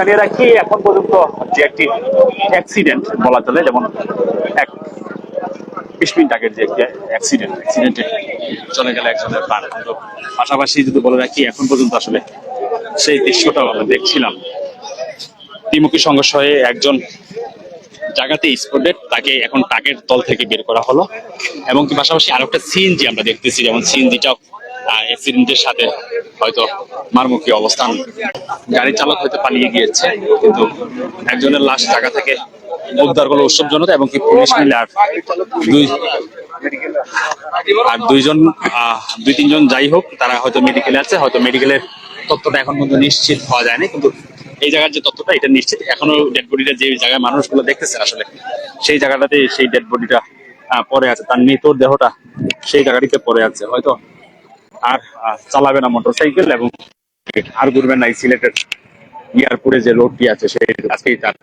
জানিয়ে রাখি, এখন পর্যন্ত যে একটি অ্যাক্সিডেন্ট বলা চলে, যেমন এক বিশ মিনিট আগের যে একটি অ্যাক্সিডেন্ট অ্যাক্সিডেন্টে চলে গেল একজনের প্রাণ কিন্তু পাশাপাশি যদি বলে রাখি, এখন পর্যন্ত আসলে সেই দৃশ্যটাও আমরা দেখছিলাম। ত্রিমুখী সংঘর্ষ হয়ে একজন জায়গাতে স্পটেড তাকে এখন টাকের তল থেকে বের করা হলো। এবং কি পাশাপাশি আরও একটা সিএনজি আমরা দেখতেছি, যেমন সিএনজিটাও অ্যাক্সিডেন্টের সাথে হয়তো মারমুখী অবস্থান। গাড়ি চালক হয়তো পালিয়ে গিয়েছে, কিন্তু একজনের লাশ জায়গা থেকে উদ্ধার করল উৎসব জনতা এবং কি পুলিশ মিলে আর দুই আর দুইজন দুই তিনজন যাই হোক, তারা হয়তো মেডিকেলে আছে, হয়তো মেডিকেলের তথ্যটা এখন পর্যন্ত নিশ্চিত হওয়া যায়নি, কিন্তু এই জায়গার যে তথ্যটা, এটা নিশ্চিত। এখনও ডেড বডিটা যে জায়গায় মানুষগুলো দেখতেছে আসলে, সেই জায়গাটাতে সেই ডেড বডিটা পরে আছে। তার মৃত দেহটা সেই জায়গাটিতে পরে আছে। হয়তো আর চালাবে না মোটরসাইকেল এবং আর ঘুরবে না সিলেটের এয়ারপোর্টে যে রোডটি আছে সেই আজকেই তার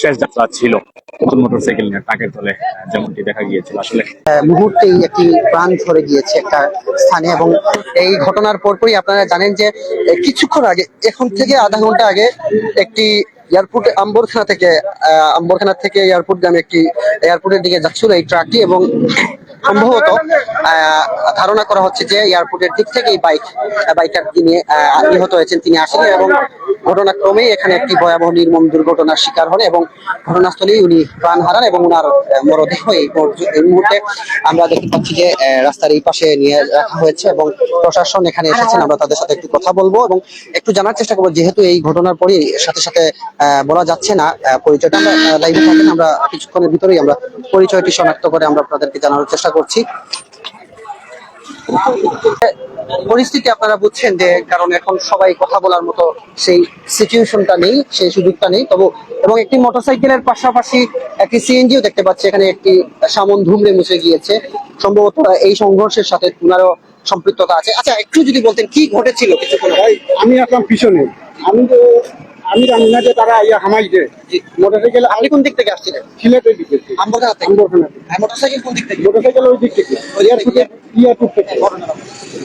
শেষ যাত্রা ছিল। নতুন মোটরসাইকেল নিয়ে টাকের তলে যেমনটি দেখা গিয়েছিল। আসলে মুহূর্তেই একটি প্রাণ ঝরে গিয়েছে একটা স্থানে এবং এই ঘটনার পরপরই আপনারা জানেন যে কিছুক্ষণ আগে, এখন থেকে আধা ঘণ্টা আগে একটি এয়ারপোর্ট, আম্বরখানা থেকে আম্বরখানা থেকে এয়ারপোর্টগামী একটি এয়ারপোর্টের দিকে যাচ্ছিল এই ট্রাকটি এবং সম্ভবত ধারণা করা হচ্ছে যে এয়ারপোর্টের দিক থেকে এই বাইক, বাইকার তিনি নিহত হয়েছেন, তিনি আসেন এবং ঘটনাক্রমেই এখানে একটি ভয়াবহ নির্মম দুর্ঘটনার শিকার হন এবং ঘটনাস্থলেই উনি প্রাণ হারান এবং ওনার মরদেহ এই মুহূর্তে- আমরা দেখতে পাচ্ছি যে রাস্তার এই পাশে নিয়ে রাখা হয়েছে এবং প্রশাসন এখানে এসেছেন। আমরা তাদের সাথে একটু কথা বলব এবং একটু জানার চেষ্টা করব। যেহেতু এই ঘটনার পরই সাথে সাথে বলা যাচ্ছে না পরিচয়টা আমরা লাইভে থাকেন। আমরা কিছুক্ষণের ভিতরেই আমরা পরিচয়টি শনাক্ত করে আমরা আপনাদেরকে জানানোর চেষ্টা করছি। পরিস্থিতি আপনারা বুঝছেন যে কারণ এখন সবাই কথা বলার মতো সেই সিচুয়েশনটা নেই, সেই সুযোগটা নেই। তবু এবং একটি মোটরসাইকেলের পাশাপাশি একটি সিএনজিও দেখতে পাচ্ছি, এখানে একটি সামন ধুমড়ে মুছে গিয়েছে। সম্ভবত এই সংঘর্ষের সাথে ওনারও সম্পৃক্ততা আছে। আচ্ছা একটু যদি বলতেন, কি ঘটেছিল? ভাই, আমি আসলাম পিছনে। আমি তো আমি জানি না যে তারা ইয়া হামাইছে জি। মোটরসাইকেল আপনি কোন দিক থেকে আসছিলেন? সিলেটের দিকে আম্বরখানা থেকে আম্বরখানা আর মোটরসাইকেল কোন দিক থেকে? মোটরসাইকেল ওই দিক থেকে। থেকে? এয়ারপোর্টে এয়ারপোর্ট থেকে।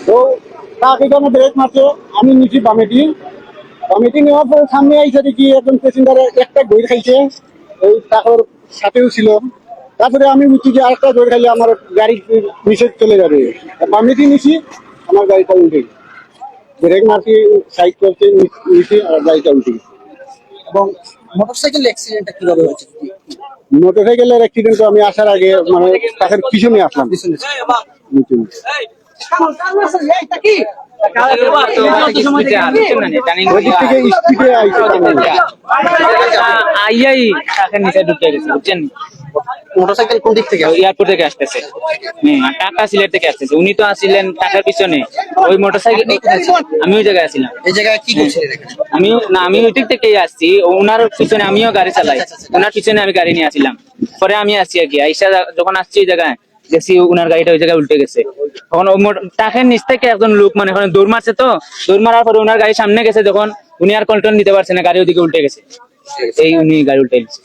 তো তাকে ব্রেক মারছে আমি নিচি বামেটি বামেটি নেওয়ার পরে সামনে আইসা দেখি একজন প্যাসেঞ্জারে একটা দই খাইছে। ওই তাকর সাথেও ছিল। তারপরে আমি উঠি যে আরেকটা দই খাইলে আমার গাড়ি নিচে চলে যাবে। বামেটি নিছি আমার গাড়িটা উঠে। ব্রেক মারছি সাইড করছে নিচে আর গাড়িটা উঠে। এবং মোটরসাইকেল অ্যাক্সিডেন্টটা কীভাবে হয়েছে? মোটরসাইকেলের অ্যাক্সিডেন্ট আমি আসার আগে মানে তাদের পিছনে আসলাম। পিছনে নিচে। ওই দিক থেকে স্পিডে আইছে সামনে। আইয়াই টাকার নিচে ঢুকে গেছে বুঝছেন মোটরসাইকেল কোন দিক থেকে এয়ারপোর্ট থেকে আসতেছে। টাকা সিলেট থেকে আসতেছে। উনি তো আসছিলেন টাকার পিছনে। ওই মোটরসাইকেল আমি ওই জায়গায় আসছিলাম এই জায়গায় কি করছিলেন আমি না আমি ওই দিক থেকেই আসছি। ওনার পিছনে আমিও গাড়ি চালাই। ওনার পিছনে আমি গাড়ি নিয়ে আসছিলাম। পরে আমি আসছি আর কি। আইসা যখন আসছি ওই জায়গায় দেখছি উনার গাড়িটা ওই জায়গায় উল্টে গেছে। তখন তাকে নিচ থেকে একজন লোক মানে ওখানে দৌড় মারছে তো, দৌড় মারার পরে উনার গাড়ি সামনে গেছে যখন উনি আর কন্ট্রোল নিতে পারছে না, গাড়ি ওদিকে উল্টে গেছে। এই উনি গাড়ি উল্টে গেছে